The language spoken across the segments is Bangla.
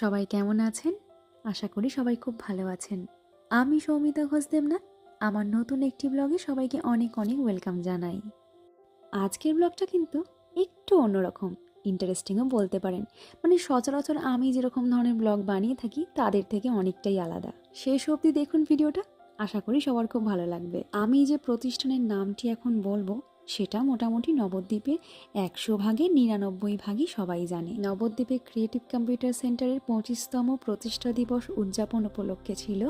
সবাই কেমন আছেন? আশা করি সবাই খুব ভালো আছেন। আমি সৌমিতা ঘোষ দেবনাথ আমার নতুন একটি ব্লগে সবাইকে অনেক অনেক ওয়েলকাম জানাই। আজকের ব্লগটা কিন্তু একটু অন্যরকম, ইন্টারেস্টিংও বলতে পারেন। মানে সচরাচর আমি যেরকম ধরনের ব্লগ বানিয়ে থাকি, তাদের থেকে অনেকটাই আলাদা। শেষ অবধি দেখুন ভিডিওটা। আশা করি সবার খুব ভালো লাগবে। আমি যে প্রতিষ্ঠানের নামটি এখন বলব সেটা মোটামুটি নবদ্বীপে একশো ভাগে নিরানব্বই ভাগই সবাই জানে। নবদ্বীপে ক্রিয়েটিভ কম্পিউটার সেন্টারের পঁচিশতম প্রতিষ্ঠা দিবস উদযাপন উপলক্ষে ছিল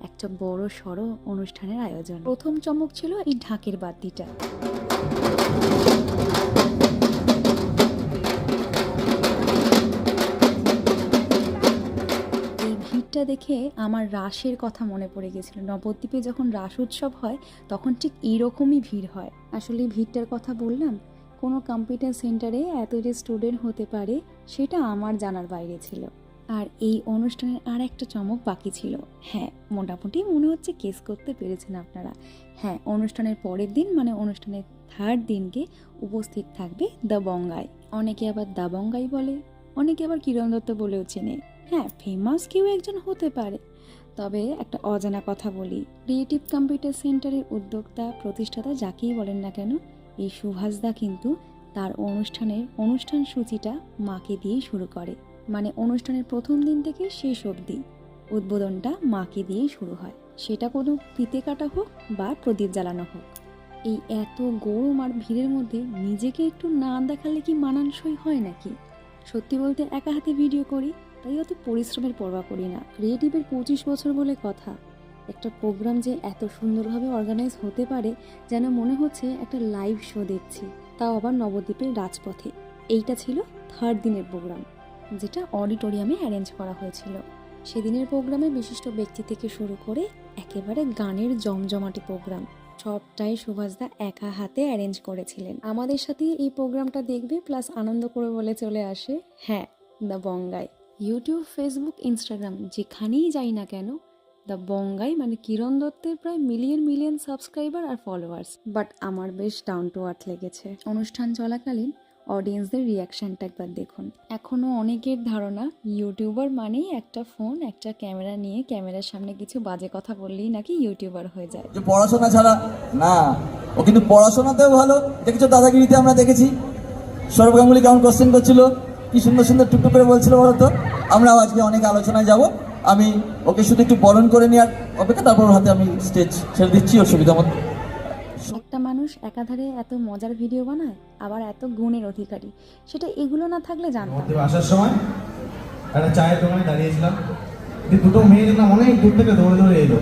একটা বড় সড় অনুষ্ঠানের আয়োজন। প্রথম চমক ছিল এই ঢাকের বাদ্যিটা। ভিড়টা দেখে আমার রাসের কথা মনে পড়ে গেছিল। নবদ্বীপে যখন রাস উৎসব হয়, তখন ঠিক এইরকমই ভিড় হয়। আসলে ভিড়টার কথা বললাম, কোনো কম্পিউটার সেন্টারে এত যে স্টুডেন্ট হতে পারে, সেটা আমার জানার বাইরে ছিল। আর এই অনুষ্ঠানের আর একটা চমক বাকি ছিল। হ্যাঁ মোটামুটি মনে হচ্ছে কেস করতে পেরেছেন আপনারা। হ্যাঁ অনুষ্ঠানের পরের দিন মানে অনুষ্ঠানের থার্ড দিনকে উপস্থিত থাকবে দ্য বঙ্গাই। অনেকে আবার দ্য বঙ্গাই বলে, অনেকে আবার কিরণ দত্ত বলেও চেনে। হ্যাঁ ফেমাস কেউ একজন হতে পারে। তবে একটা অজানা কথা বলি ক্রিয়েটিভ কম্পিউটার সেন্টারের উদ্যোক্তা, প্রতিষ্ঠাতা যাকেই বলেন না কেন, এই সুভাষদা কিন্তু তার অনুষ্ঠানের অনুষ্ঠান সূচিটা মাকে দিয়েই শুরু করে। মানে অনুষ্ঠানের প্রথম দিন থেকে শেষ অবধি উদ্বোধনটা মাকে দিয়েই শুরু হয়। সেটা কোনো ফিতে কাটা হোক বা প্রদীপ জ্বালানো হোক। এই এত গরম আর ভিড়ের মধ্যে নিজেকে একটু না দেখালে কি মানানসই হয় নাকি? সত্যি বলতে একা হাতে ভিডিও করি তাই অত পরিশ্রমের পরোয়া করি না। ক্রিয়েটিভের পঁচিশ বছর বলে কথা। একটা প্রোগ্রাম যে এত সুন্দরভাবে অর্গানাইজ হতে পারে, যেন মনে হচ্ছে একটা লাইভ শো দেখছি, তাও আবার নবদ্বীপের রাজপথে। এইটা ছিল থার্ড দিনের প্রোগ্রাম যেটা অডিটোরিয়ামে অ্যারেঞ্জ করা হয়েছিল। সেদিনের প্রোগ্রামে বিশিষ্ট ব্যক্তি থেকে শুরু করে একেবারে গানের জমজমাটি প্রোগ্রাম সবটাই সুভাষদা একা হাতে অ্যারেঞ্জ করেছিলেন। আমাদের সাথে এই প্রোগ্রামটা দেখবে প্লাস আনন্দ করে বলে চলে আসে হ্যাঁ দ্য বঙ্গাই ইউটিউব ফেসবুক ইনস্টাগ্রাম যেখানেই যাই না কেন দ্য বঙ্গাই মানে কিরণ দত্তের প্রায় মিলিয়ন মিলিয়ন সাবস্ক্রাইবার আর ফলোয়ার্স বাট আমার বেশ ডাউন টু আর্থ লেগেছে। অনুষ্ঠান চলাকালীন অডিয়েন্সদের রিয়াকশনটা একবার দেখুন। এখনও অনেকের ধারণা ইউটিউবার মানেই একটা ফোন একটা ক্যামেরা নিয়ে ক্যামেরার সামনে কিছু বাজে কথা বললেই নাকি ইউটিউবার হয়ে যায়। পড়াশোনা ছাড়া, না। ও কিন্তু পড়াশোনাতেও ভালো। দেখেছ দাদাগিরিতে আমরা দেখেছি? সৌরভ গাঙ্গুলি কেমন কোশ্চেন করছিল? কি সুন্দর সুন্দর টুকটু করে বলছিল বলো তো? আমরাও আজকে অনেক আলোচনায় যাব। আমি ওকে শুধু একটু বরণ করে নেওয়ার অপেক্ষা তারপর ওর হাতে আমি স্টেজ ছেড়ে দিচ্ছি অসুবিধা মতো। একটা মানুষ একাধারে এত মজার ভিডিও বানায় আবার এত গুণের অধিকারী। সেটা এগুলো না থাকলে জানতাম আসার সময় একটা চায়ের দোকানে দাঁড়িয়েছিলাম। দিয়ে দুটো মেয়ে দেখলাম অনেক দূর থেকে দৌড়ে দৌড়ে এলো।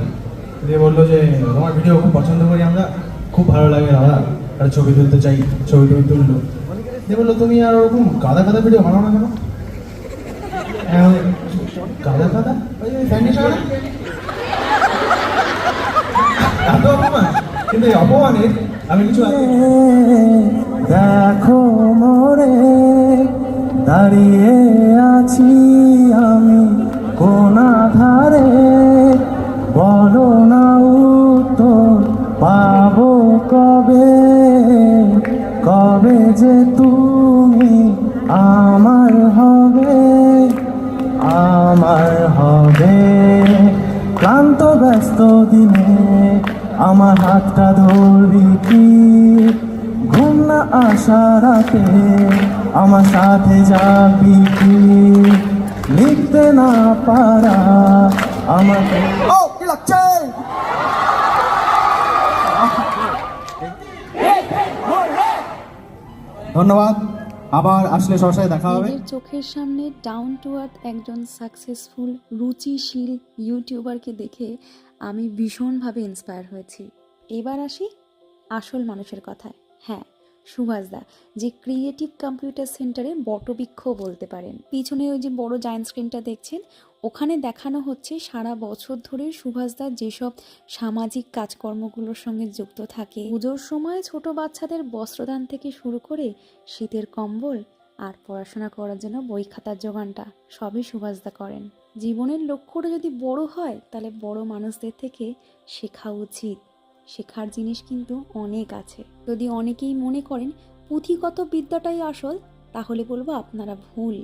দিয়ে বলল যে তোমার ভিডিও খুব পছন্দ করি আমরা খুব ভালো লাগে দাদা। একটা ছবি তুলতে চাই। ছবি টবি তুললো। বলল তুমি আর ওরকম গাদা গাদা ভিডিও বানাও না কেন? হ্যাঁ, গাদা গাদা? ওই কিন্তু এই আমি কিছু দেখো মোরে দাঁড়িয়ে আছি আমি। কোন যে তুমি আমার হবে আমার হবে। ক্লান্ত, ব্যস্ত দিনে আমার হাতটা ধরবি কি? ঘুম না আসা রাতে আমার সাথে যাবি কি? লিখতে না পারা আমাকে ও কি লাগছে ধন্যবাদ। আবার আসলে সরাসরি দেখা হবে। চোখের সামনে ডাউন টু আর্থ একজন সাকসেসফুল রুচিশীল ইউটিউবারকে দেখে আমি ভীষণভাবে ইন্সপায়ার হয়েছি। এবার আসি আসল মানুষের কথায়। হ্যাঁ সুভাষদা যে ক্রিয়েটিভ কম্পিউটার সেন্টারে বটবৃক্ষ বলতে পারেন। পিছনে ওই যে বড় জায়েন্ট স্ক্রিনটা দেখছেন, ওখানে দেখানো হচ্ছে সারা বছর ধরে সুভাষদা যেসব সামাজিক কাজকর্মগুলোর সঙ্গে যুক্ত থাকে। পুজোর সময় ছোট বাচ্চাদের বস্ত্রদান থেকে শুরু করে শীতের কম্বল আর পড়াশোনা করার জন্য বই খাতার যোগানটা সবই সুভাষদা করেন। জীবনের লক্ষ্যটা যদি বড় হয়, তাহলে বড় মানুষদের থেকে শেখা উচিত। শেখার জিনিস কিন্তু অনেক আছে। যদি অনেকেই মনে করেন পুঁথিগত বিদ্যাটাই আসল, তাহলে বলব আপনারা ভুল।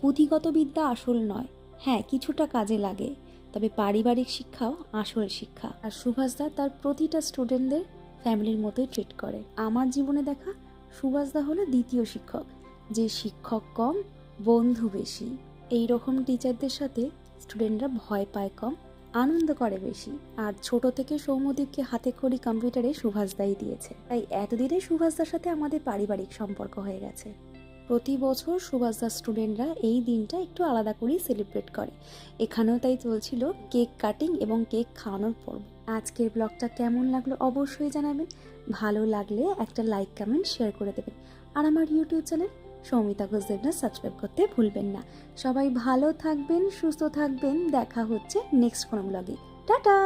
পুঁথিগত বিদ্যা আসল নয়। হ্যাঁ কিছুটা কাজে লাগে, তবে পারিবারিক শিক্ষাও আসল শিক্ষা। আর সুভাষদা তার প্রতিটা স্টুডেন্টদের ফ্যামিলির মতোই ট্রিট করে। আমার জীবনে দেখা সুভাষদা হলো দ্বিতীয় শিক্ষক, যে শিক্ষক কম, বন্ধু বেশি। এই রকম টিচারদের সাথে স্টুডেন্টরা ভয় পায় কম। আনন্দ করে বেশি। আর ছোট থেকে সৌম্যদীপকে হাতে খড়ি কম্পিউটারে সুভাষদাই দিয়েছে। তাই এতদিনে সুভাষদার সাথে আমাদের পারিবারিক সম্পর্ক হয়ে গেছে। প্রতি বছর সুভাষ সুভাষদার স্টুডেন্টরা এই দিনটা একটু আলাদা করেই সেলিব্রেট করে। এখানেও তাই চলছিল কেক কাটিং এবং কেক খাওয়ানোর পর্ব। আজকের ব্লগটা কেমন লাগল অবশ্যই জানাবেন। ভালো লাগলে একটা লাইক, কমেন্ট, শেয়ার করে দেবেন। আর আমার YouTube channel Soumita Ghosh subscribe করতে ভুলবেন না। সবাই ভালো থাকবেন, সুস্থ থাকবেন। দেখা হচ্ছে নেক্সট কোনো ব্লগে টাটা!